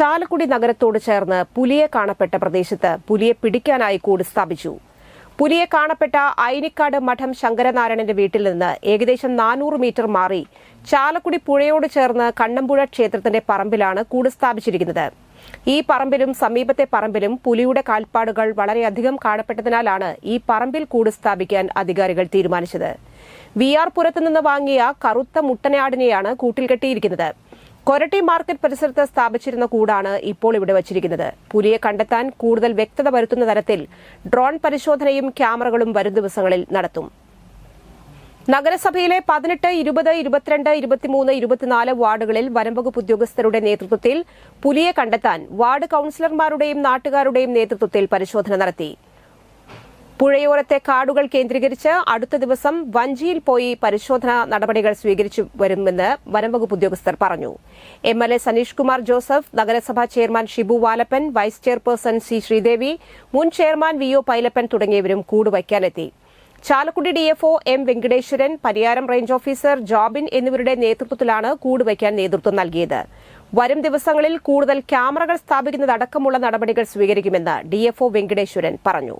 ചാലക്കുടി നഗരത്തോട് ചേർന്ന് പുലിയെ കാണപ്പെട്ട പ്രദേശത്ത് പുലിയെ പിടിക്കാനായി കൂട് സ്ഥാപിച്ചു. പുലിയെ കാണപ്പെട്ട ഐനിക്കാട് മഠം ശങ്കരനാരായണന്റെ വീട്ടിൽ നിന്ന് ഏകദേശം നാനൂറ് മീറ്റർ മാറി ചാലക്കുടി പുഴയോട് ചേർന്ന് കണ്ണമ്പുഴ ക്ഷേത്രത്തിന്റെ പറമ്പിലാണ് കൂട് സ്ഥാപിച്ചിരിക്കുന്നത്. ഈ പറമ്പിലും സമീപത്തെ പറമ്പിലും പുലിയുടെ കാൽപ്പാടുകൾ വളരെയധികം കാണപ്പെട്ടതിനാലാണ് ഈ പറമ്പിൽ കൂട് സ്ഥാപിക്കാൻ അധികാരികൾ തീരുമാനിച്ചത്. വി ആർ പുരത്തുനിന്ന് വാങ്ങിയ കറുത്ത മുട്ടനാടിനെയാണ് കൂട്ടിൽ കെട്ടിയിരിക്കുന്നത്. കൊരട്ടി മാർക്കറ്റ് പരിസരത്ത് സ്ഥാപിച്ചിരുന്ന കൂടാണ് ഇപ്പോൾ ഇവിടെ വച്ചിരിക്കുന്നത്. പുലിയെ കണ്ടെത്താൻ കൂടുതൽ വ്യക്തത വരുത്തുന്ന തരത്തിൽ ഡ്രോൺ പരിശോധനയും ക്യാമറകളും വരും ദിവസങ്ങളിൽ നടത്തും. നഗരസഭയിലെ പതിനെട്ട് ഇരുപത് ഇരുപത്തിരണ്ട് ഇരുപത്തിമൂന്ന് ഇരുപത്തിനാല് വാർഡുകളിൽ വനംവകുപ്പ് ഉദ്യോഗസ്ഥരുടെ നേതൃത്വത്തിൽ പുലിയെ കണ്ടെത്താൻ വാർഡ് കൌൺസിലർമാരുടെയും നാട്ടുകാരുടെയും നേതൃത്വത്തിൽ പരിശോധന നടത്തി. പുഴയോരത്തെ കാടുകൾ കേന്ദ്രീകരിച്ച് അടുത്ത ദിവസം വഞ്ചിയിൽ പോയി പരിശോധനാ നടപടികൾ സ്വീകരിച്ചു വരുമെന്ന് വനംവകുപ്പ് ഉദ്യോഗസ്ഥർ പറഞ്ഞു. M L A Sanish Kumar Joseph നഗരസഭാ chairman Shibu Valappan vice chairperson C Sreedevi മുൻ ചെയർമാൻ വി ഒ പൈലപ്പൻ തുടങ്ങിയവരും കൂടുവയ്ക്കാനെത്തി. Chalakudy DFO M Venkateswaran Pariyaram range officer Jobin എന്നിവരുടെ നേതൃത്വത്തിലാണ് കൂടുവയ്ക്കാൻ നേതൃത്വം നൽകിയത്. വരും ദിവസങ്ങളിൽ കൂടുതൽ ക്യാമറകൾ സ്ഥാപിക്കുന്നതടക്കമുള്ള നടപടികൾ സ്വീകരിക്കുമെന്ന് ഡിഎഫ്ഒ വെങ്കടേശ്വരൻ പറഞ്ഞു.